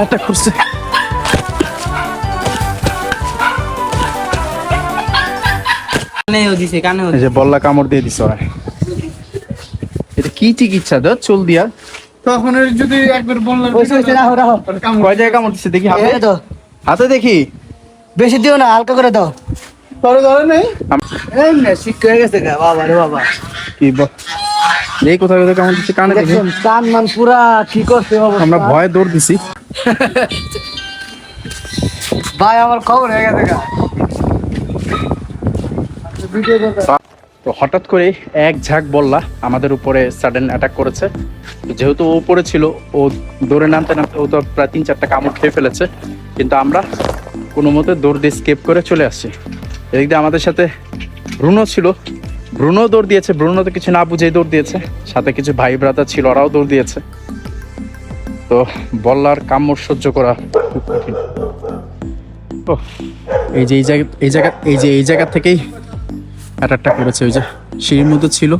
Attack করছে। কানেও দিছে কানেও এই যে বল্লা কামড় দিয়ে দিছে ওরা। এটা কি চিকিৎসা দাও চুল দিয়া? তখন এর যদি একবার বললাম ওইসে ওইসে রাখো রাখো কয় জায়গায় কামড় দিছে দেখি হাতে? তো। হাতে দেখি? বেশি দিও না হালকা করে দাও। ধরে ধরে নেই। এই না শিক্ষা হয়ে গেছে গা বাবা রে বাবা। কি ব- এই কোথায় কোথায় কামড় দিচ্ছে কানে দেখি। কান মান পুরা কি করছে আমরা ভয়ে দৌড় দিছি। ভাই, আমার খবর হয়ে গেছে তো হঠাৎ করে এক ঝাঁক বললা আমাদের উপরে সাডেন অ্যাটাক করেছে। যেহেতু ও উপরে ছিল ও দৌড়ে নামতে নামতে ও তো প্রায় তিন চারটা কামড় খেয়ে ফেলেছে। কিন্তু আমরা কোনো মতে দৌড় দিয়ে স্কেপ করে চলে আসছি। এদিক দিয়ে আমাদের সাথে ব্রুনো ছিল। ব্রুনো দৌড় দিয়েছে, ব্রুনো তো কিছু না বুঝেই দৌড় দিয়েছে। সাথে কিছু ভাই ব্রাদার ছিল, ওরাও দৌড় দিয়েছে। তো বল্লার কামড় সহ্য করা খুব কঠিন। ও এই যে এই জায়গা এই জায়গা, এই যে এই জায়গা থেকেই অ্যাটাকটা করেছে, ওই যে সিঁড়ির মধ্যে ছিল।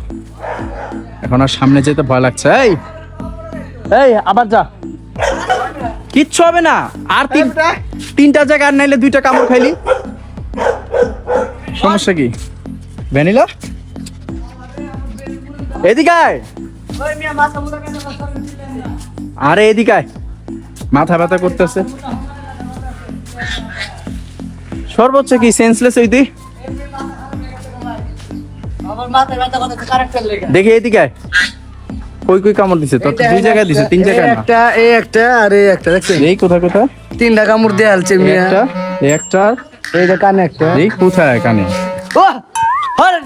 এখন আর সামনে যেতে ভয় লাগছে। এই এই, আবার যা। কিচ্ছু হবে না। আর তিন, তিনটা জায়গা আর নাইলে দুইটা কামড় খাইলি। সমস্যা কি? ভ্যানিলা? এদিকে আরে এদিকে মাথা ব্যথা করতেছে। সর্বোচ্চ কি সেন্সলেস ওই তুই দেখি এদিকে কই কই কামড় দিছে? তোর তো দুই জায়গায় দিছে তিন জায়গায় না? একটা এই একটা আর এই একটা দেখছেন? এই কোথায় কোথায়? তিনটা কামড় দিয়ে এই মিয়া। একটা একটা। এই যে কানে একটা। এই কোথায় কানে? ও আরে